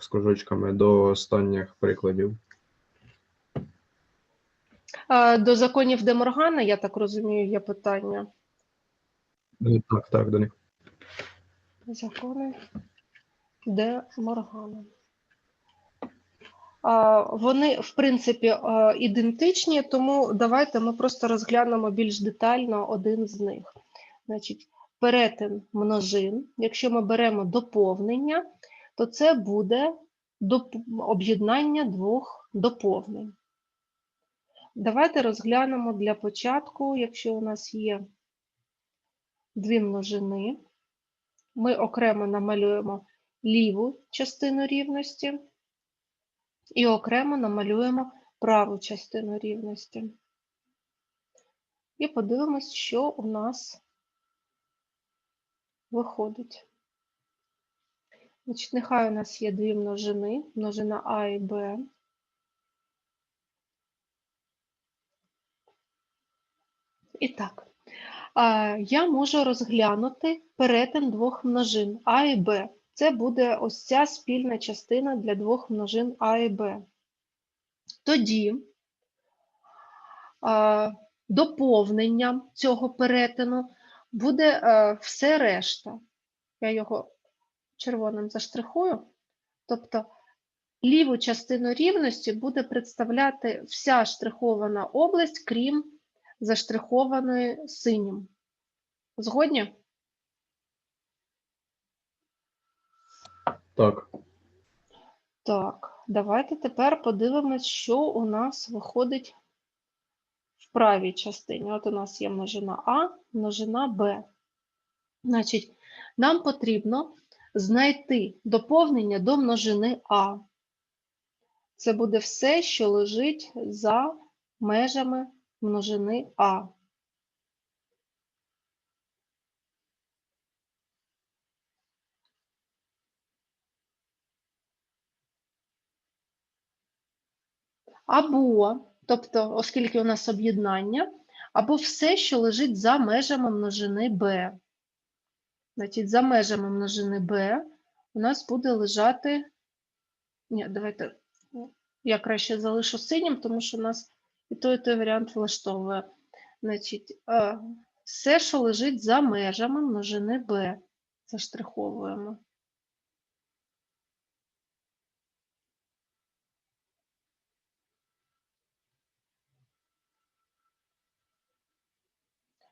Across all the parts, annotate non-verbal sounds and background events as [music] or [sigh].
з кружочками до останніх прикладів. До законів Деморгана, я так розумію, є питання. Е, Так, так, до них. Закони Де Моргана. Вони, в принципі, ідентичні, тому давайте ми просто розглянемо більш детально один з них. Значить, перетин множин. Якщо ми беремо доповнення, то це буде об'єднання двох доповнень. Давайте розглянемо для початку, якщо у нас є дві множини, ми окремо намалюємо ліву частину рівності і окремо намалюємо праву частину рівності. І подивимось, що у нас виходить. Значить, нехай у нас є дві множини, множина А і Б. І так, я можу розглянути перетин двох множин А і Б. Це буде ось ця спільна частина для двох множин А і Б. Тоді доповненням цього перетину буде е, все решта. Я його червоним заштрихую. Тобто ліву частину рівності буде представляти вся штрихована область, крім заштрихованої синім. Згодні? Так. Так, давайте тепер подивимось, що у нас виходить в правій частині. От у нас є множина А, множина Б. Значить, нам потрібно знайти доповнення до множини А. Це буде все, що лежить за межами множини А. Або, тобто, оскільки у нас об'єднання, або все, що лежить за межами множини b. Значить, за межами множини b у нас буде лежати. Ні, давайте я краще залишу синім, тому що у нас і той, і той варіант влаштовує. Значить, все, що лежить за межами множини b, заштриховуємо.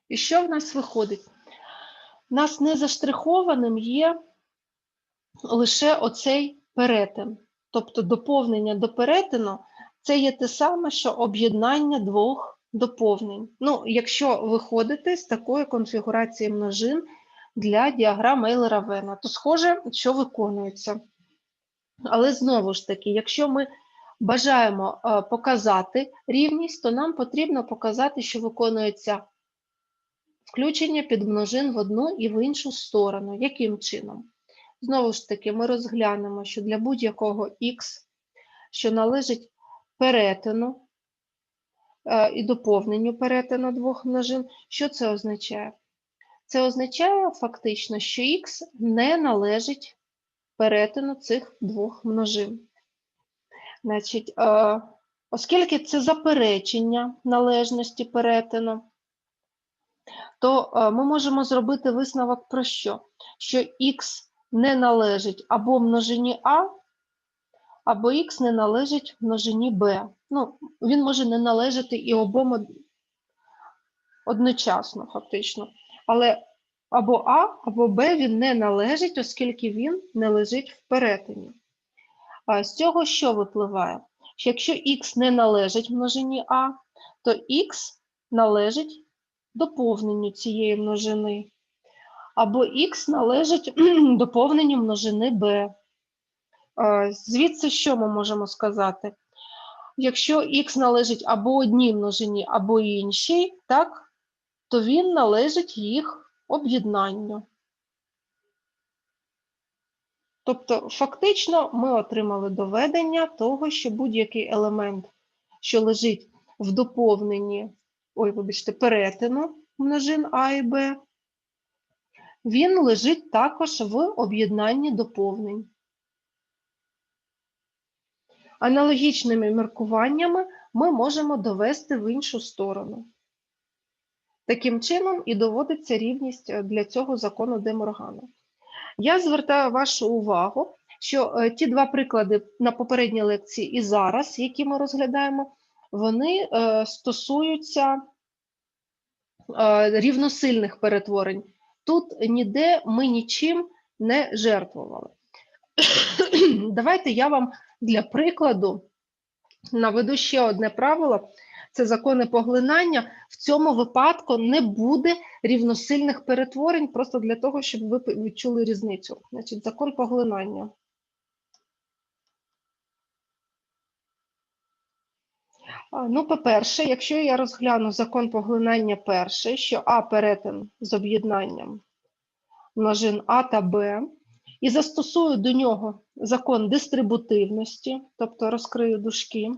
І що в нас виходить? Нас не заштрихованим є лише оцей перетин. Тобто доповнення до перетину це є те саме, що об'єднання двох доповнень. Ну, якщо виходити з такої конфігурації множин для діаграм Ейлера Вена, то схоже, що виконується. Але знову ж таки, якщо ми бажаємо е, показати рівність, то нам потрібно показати, що виконується включення підмножин в одну і в іншу сторону. Яким чином? Знову ж таки, ми розглянемо, що для будь-якого х, що належить перетину е, і доповненню перетину двох множин, що це означає? Це означає фактично, що х не належить перетину цих двох множин. Значить, е, оскільки це заперечення належності перетину, то е, ми можемо зробити висновок про що? Що х не належить або множині А, або х не належить множині Б. Ну, він може не належати і обом одночасно, фактично. Але або А, або Б він не належить, оскільки він не лежить в перетині. А з цього що випливає? Що якщо х не належить множині А, то х належить доповненню цієї множини. Або х належить [clears throat] доповненню множини b. Е, Звідси що ми можемо сказати? Якщо х належить або одній множині, або іншій, так, то він належить їх об'єднанню. Тобто, фактично, ми отримали доведення того, що будь-який елемент, що лежить в доповненні, ой, вибачте, перетину множин А і Б, він лежить також в об'єднанні доповнень. Аналогічними міркуваннями ми можемо довести в іншу сторону. Таким чином і доводиться рівність е, для цього закону Де Моргана. Я звертаю вашу увагу, що е, ті два приклади на попередній лекції і зараз, які ми розглядаємо, вони е, стосуються е, рівносильних перетворень. Тут ніде ми нічим не жертвували. [clears throat] Давайте я вам для прикладу наведу ще одне правило. Це закони поглинання. В цьому випадку не буде рівносильних перетворень, просто для того, щоб ви відчули різницю. Значить, закон поглинання. Ну, по-перше, якщо я розгляну закон поглинання перший, що А перетин з об'єднанням множин А та Б, і застосую до нього закон дистрибутивності, тобто розкрию дужки,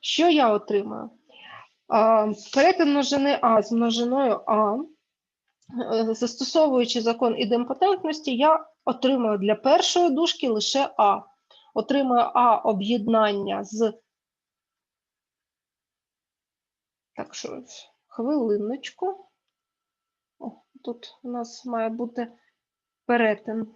що я отримаю? Перетин множини А з множиною А, е, застосовуючи закон ідемпотентності, я отримую для першої дужки лише А. Отримую А об'єднання з. Так що, хвилиночку. О, тут у нас має бути перетин.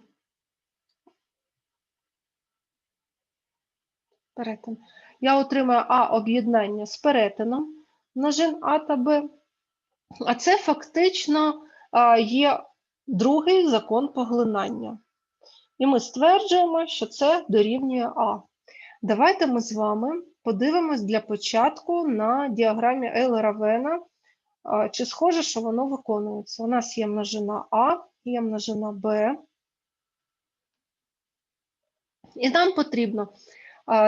Перетин. Я отримаю А об'єднання з перетином множин А та Б. А це фактично є другий закон поглинання. І ми стверджуємо, що це дорівнює А. Давайте ми з вами подивимось для початку на діаграмі Ейлера Вена, чи схоже, що воно виконується. У нас є множина А, є множина Б. І нам потрібно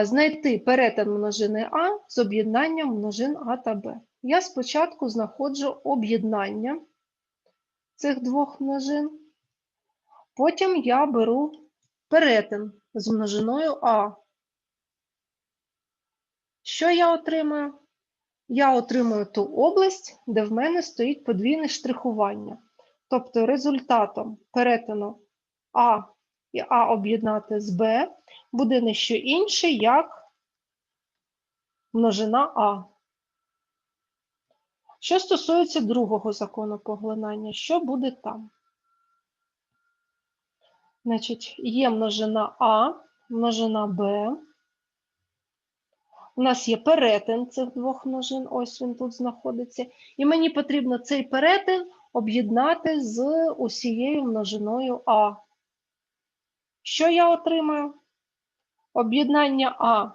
знайти перетин множини А з об'єднанням множин А та Б. Я спочатку знаходжу об'єднання цих двох множин. Потім я беру перетин з множиною А. Що я отримаю? Я отримую ту область, де в мене стоїть подвійне штрихування. Тобто результатом перетину А і А об'єднати з Б буде не що інше, як множина А. Що стосується другого закону поглинання, що буде там? Значить, є множина А, множина Б. У нас є перетин цих двох множин, ось він тут знаходиться. І мені потрібно цей перетин об'єднати з усією множиною А. Що я отримаю? Об'єднання А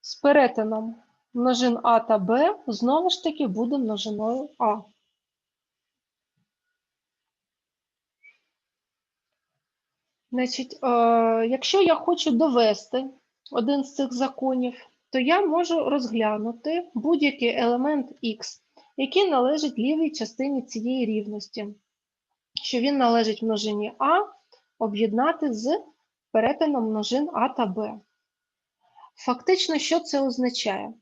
з перетином множин А та Б знову ж таки буде множиною А. Значить, е, якщо я хочу довести один з цих законів, то я можу розглянути будь-який елемент Х, який належить лівій частині цієї рівності, що він належить множині А об'єднати з перетином множин А та Б. Фактично, що це означає?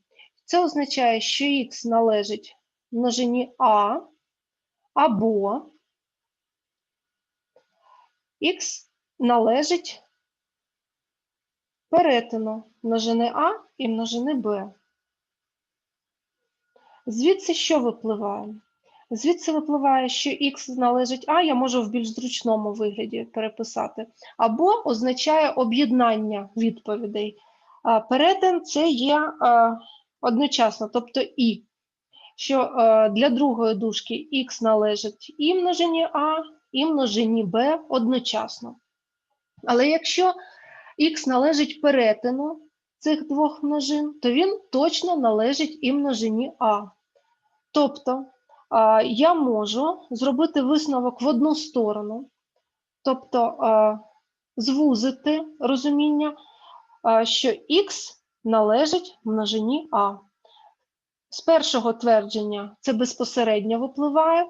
Це означає, що Х належить множині А або Х належить перетину множини А і множини Б. Звідси що випливає? Звідси випливає, що х належить А, я можу в більш зручному вигляді переписати, або означає об'єднання відповідей. Перетин це є одночасно, тобто і, що для другої дужки х належить і множині А, і множині Б одночасно. Але якщо х належить перетину цих двох множин, то він точно належить і множині А. Тобто я можу зробити висновок в одну сторону, тобто звузити розуміння, що х належить множині А. З першого твердження це безпосередньо випливає,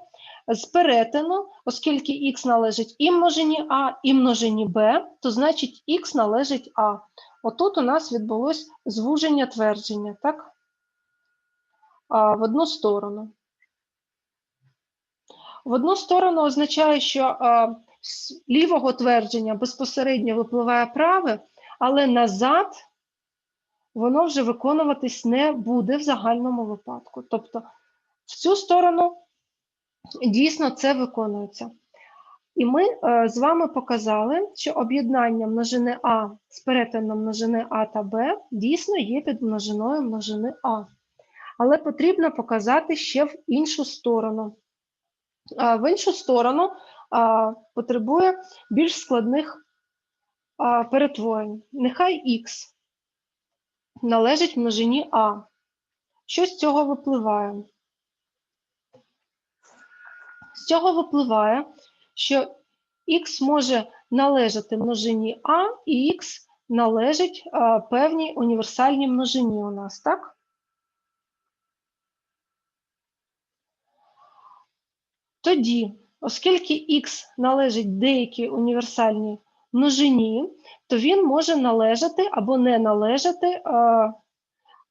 з перетину, оскільки х належить і множині А, і множині Б, то значить х належить А. Отут у нас відбулось звуження твердження, так? А, в одну сторону. В одну сторону означає, що а, з лівого твердження безпосередньо випливає праве, але назад воно вже виконуватись не буде в загальному випадку. Тобто в цю сторону дійсно це виконується. І ми е, з вами показали, що об'єднання множини А з перетином множини А та Б дійсно є під множиною множини А. Але потрібно показати ще в іншу сторону. А, В іншу сторону а, потребує більш складних а, перетворень. Нехай х належить множині А. Що з цього випливає? Цього випливає, що х може належати множині А і х належить а, певній універсальній множині у нас, так? Тоді, оскільки х належить деякій універсальній множині, то він може належати або не належати а,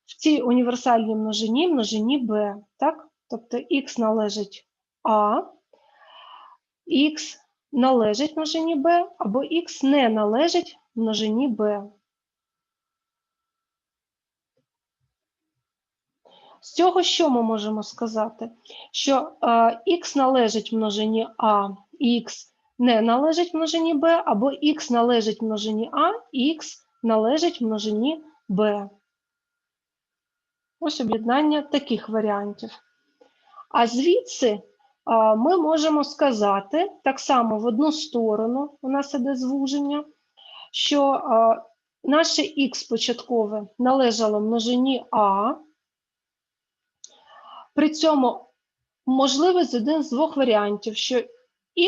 в цій універсальній множині множині b. Так? Тобто х належить А, х належить множині b, або х не належить множині b. З цього що ми можемо сказати? Що е, х належить множині А, х не належить множині b, або х належить множині А, х належить множині b. Ось об'єднання таких варіантів. А звідси ми можемо сказати так само в одну сторону, у нас іде звуження, що наше х початкове належало множині А. При цьому можливий один з двох варіантів, що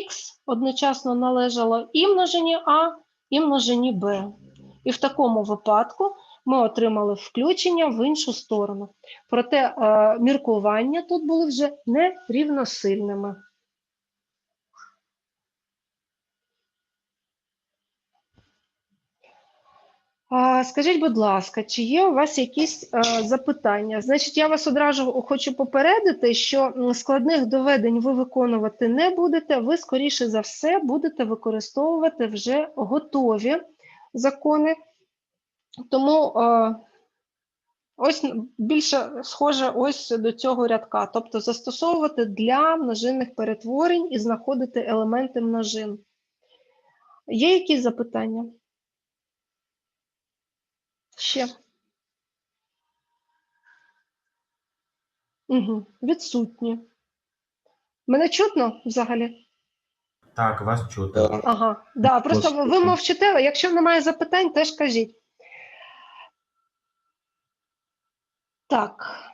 х одночасно належало і множині А, і множині Б. І в такому випадку ми отримали включення в іншу сторону. Проте е, міркування тут були вже не рівносильними. Скажіть, будь ласка, чи є у вас якісь е, запитання? Значить, я вас одразу хочу попередити, що складних доведень ви виконувати не будете. Ви, скоріше за все, будете використовувати вже готові закони. Тому е, ось більше схоже ось до цього рядка, тобто застосовувати для множинних перетворень і знаходити елементи множин. Є якісь запитання? Ще. Угу. Відсутні. Мене чутно взагалі? Так, вас чути. Да. Ага, да, просто ви мовчите, якщо немає запитань, теж кажіть. Так.